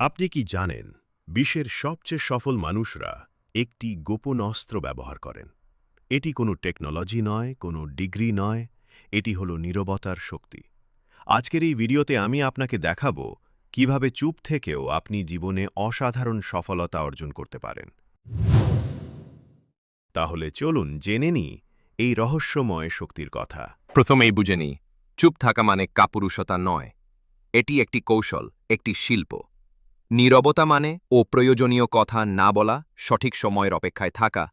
আপনি কি জানেন, বিশ্বের সবচেয়ে সফল মানুষরা একটি গোপন অস্ত্র ব্যবহার করেন। এটি কোনো টেকনোলজি নয়, কোনো ডিগ্রি নয়, এটি হলো নীরবতার শক্তি। আজকের এই ভিডিওতে আমি আপনাকে দেখাবো কীভাবে চুপ থেকেও আপনি জীবনে অসাধারণ সফলতা অর্জন করতে পারেন। তাহলে চলুন জেনে নিই এই রহস্যময় শক্তির কথা। প্রথমেই বুঝে নিই চুপ থাকা মানে কাপুরুষতা নয়, এটি একটি কৌশল, একটি শিল্প। নীরবতা মানে ও প্রয়োজনীয় কথা না বলা, সঠিক সময়ের অপেক্ষায় থাকা,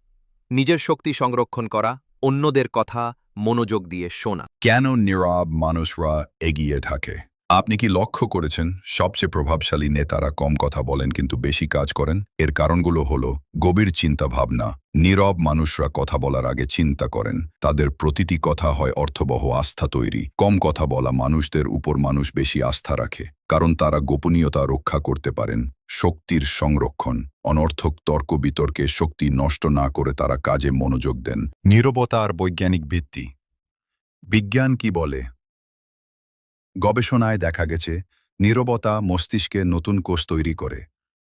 নিজের শক্তি সংরক্ষণ করা, অন্যদের কথা মনোযোগ দিয়ে শোনা। কেন নীরব মানুষরা এগিয়ে থাকে? আপনি কি লক্ষ্য করেছেন, সবচেয়ে প্রভাবশালী নেতারা কম কথা বলেন কিন্তু বেশি কাজ করেন? এর কারণগুলো হল, গভীর চিন্তা ভাবনা নীরব মানুষরা কথা বলার আগে চিন্তা করেন, তাদের প্রতিটি কথা হয় অর্থবহ আস্থা তৈরি। কম কথা বলা মানুষদের উপর মানুষ বেশি আস্থা রাখে, কারণ তারা গোপনীয়তা রক্ষা করতে পারেন, শক্তির সংরক্ষণ, অনর্থক তর্ক বিতর্কে শক্তি নষ্ট না করে তারা কাজে মনোযোগ দেন। নীরবতা আর বৈজ্ঞানিক ভিত্তি। বিজ্ঞান কি বলে? গবেষণায় দেখা গেছে, নীরবতা মস্তিষ্কে নতুন কোষ তৈরি করে।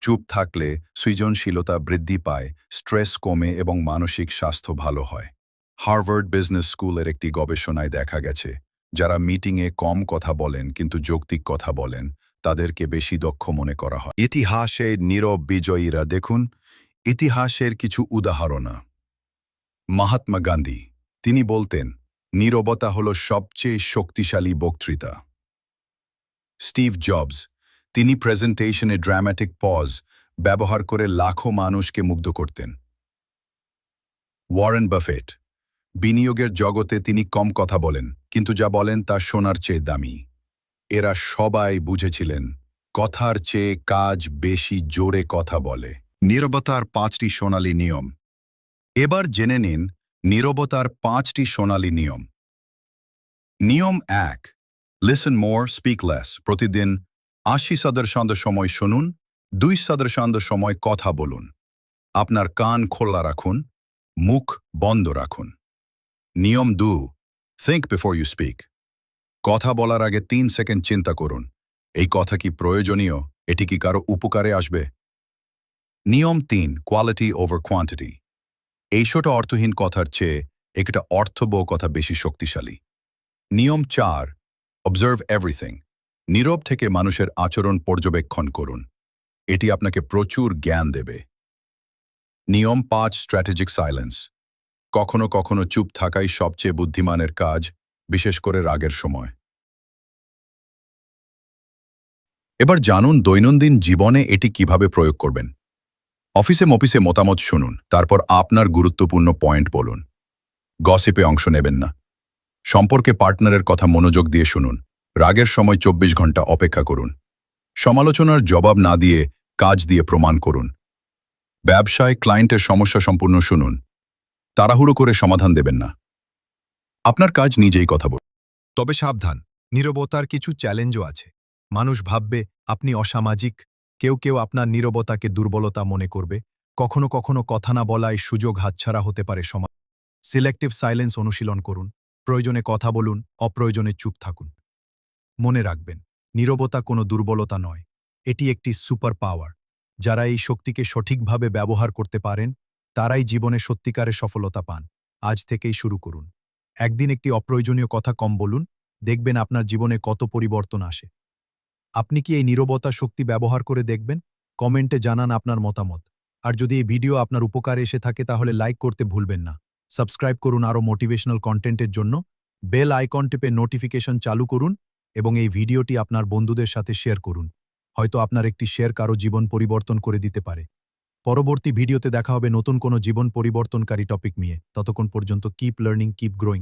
চুপ থাকলে সৃজনশীলতা বৃদ্ধি পায়, স্ট্রেস কমে এবং মানসিক স্বাস্থ্য ভালো হয়। হার্ভার্ড বিজনেস স্কুলের একটি গবেষণায় দেখা গেছে, যারা মিটিংয়ে কম কথা বলেন কিন্তু যৌক্তিক কথা বলেন, তাদেরকে বেশি দক্ষ মনে করা হয়। ইতিহাসে নীরব বিজয়ীরা দেখুন, ইতিহাসের কিছু উদাহরণা। মহাত্মা গান্ধী, তিনি বলতেন, নীরবতা হল সবচেয়ে শক্তিশালী বক্তৃতা। স্টিভ জবস তিনি প্রেজেন্টেশনে ড্রামাটিক পজ ব্যবহার করে লাখো মানুষকে মুগ্ধ করতেন। ওয়ারেন বাফেট বিনিয়োগের জগতে তিনি কম কথা বলেন, কিন্তু যা বলেন তা শোনার চেয়ে দামি। এরা সবাই বুঝেছিলেন, কথার চেয়ে কাজ বেশি জোরে কথা বলে। নীরবতার পাঁচটি সোনালী নিয়ম। এবার জেনে নিন, নীরবতার পাঁচটি সোনালী নিয়ম। নিয়ম এক লিসন মোর স্পিক লেস প্রতিদিন আশি সদর্শান্ত সময় শুনুন, দুই সদর্শান্ত সময় কথা বলুন। আপনার কান খোলা রাখুন, মুখ বন্ধ রাখুন। নিয়ম দু থিঙ্ক বিফোর ইউ স্পিক কথা বলার আগে তিন সেকেন্ড চিন্তা করুন, এই কথা কি প্রয়োজনীয়? এটি কি কারও উপকারে আসবে? নিয়ম তিন কোয়ালিটি ওভার কোয়ান্টিটি এই অর্থহীন কথার চেয়ে একটা অর্থবহ কথা বেশি শক্তিশালী। নিয়ম চার অবজার্ভ এভরিথিং নীরব থেকে মানুষের আচরণ পর্যবেক্ষণ করুন এটি আপনাকে প্রচুর জ্ঞান দেবে নিয়ম পাঁচ স্ট্র্যাটেজিক সাইলেন্স কখনো কখনো চুপ থাকাই সবচেয়ে বুদ্ধিমানের কাজ বিশেষ করে রাগের সময় এবার জানুন দৈনন্দিন জীবনে এটি কীভাবে প্রয়োগ করবেন অফিসে মফিসে মতামত শুনুন তারপর আপনার গুরুত্বপূর্ণ পয়েন্ট বলুন গসিপে অংশ নেবেন না সম্পর্কে পার্টনারের কথা মনোযোগ দিয়ে শুনুন। রাগের সময় চব্বিশ ঘণ্টা অপেক্ষা করুন। সমালোচনার জবাব না দিয়ে কাজ দিয়ে প্রমাণ করুন। ব্যবসায় ক্লায়েন্টের সমস্যা সম্পূর্ণ শুনুন। তাড়াহুড়ো করে সমাধান দেবেন না। আপনার কাজ নিজেই কথা বলুন। তবে সাবধান, নীরবতার কিছু চ্যালেঞ্জও আছে। মানুষ ভাববে, আপনি অসামাজিক, কেউ কেউ আপনার নীরবতাকে দুর্বলতা মনে করবে। কখনো কখনো কথা না বলায় সুযোগ হাতছাড়া হতে পারে সমাজ সিলেক্টিভ সাইলেন্স অনুশীলন করুন। প্রয়োজনে কথা বলুন, অপ্রয়োজনে চুপ থাকুন। মনে রাখবেন, নীরবতা কোনো দুর্বলতা নয়। এটি একটি সুপার পাওয়ার। যারা এই শক্তিকে সঠিকভাবে ব্যবহার করতে পারেন, তারাই জীবনে সত্যিকারের সফলতা পান। আজ থেকেই শুরু করুন। একদিন একটি অপ্রয়োজনীয় কথা কম বলুন, দেখবেন আপনার জীবনে কত পরিবর্তন আসে। আপনি কি এই নীরবতা শক্তি ব্যবহার করে দেখবেন? কমেন্টে জানান আপনার মতামত। আর যদি এই ভিডিও আপনার উপকারে এসে থাকে, তাহলে লাইক করতে ভুলবেন না। সাবস্ক্রাইব করুন আরও মোটিভেশনাল কন্টেন্টের জন্য। বেল আইকন টিপে নোটিফিকেশন চালু করুন এবং এই ভিডিওটি আপনার বন্ধুদের সাথে শেয়ার করুন। হয়তো আপনার একটি শেয়ার কারও জীবন পরিবর্তন করে দিতে পারে। পরবর্তী ভিডিওতে দেখা হবে নতুন কোনো জীবন পরিবর্তনকারী টপিক নিয়ে। ততক্ষণ পর্যন্ত কিপ লার্নিং কিপ গ্রোয়িং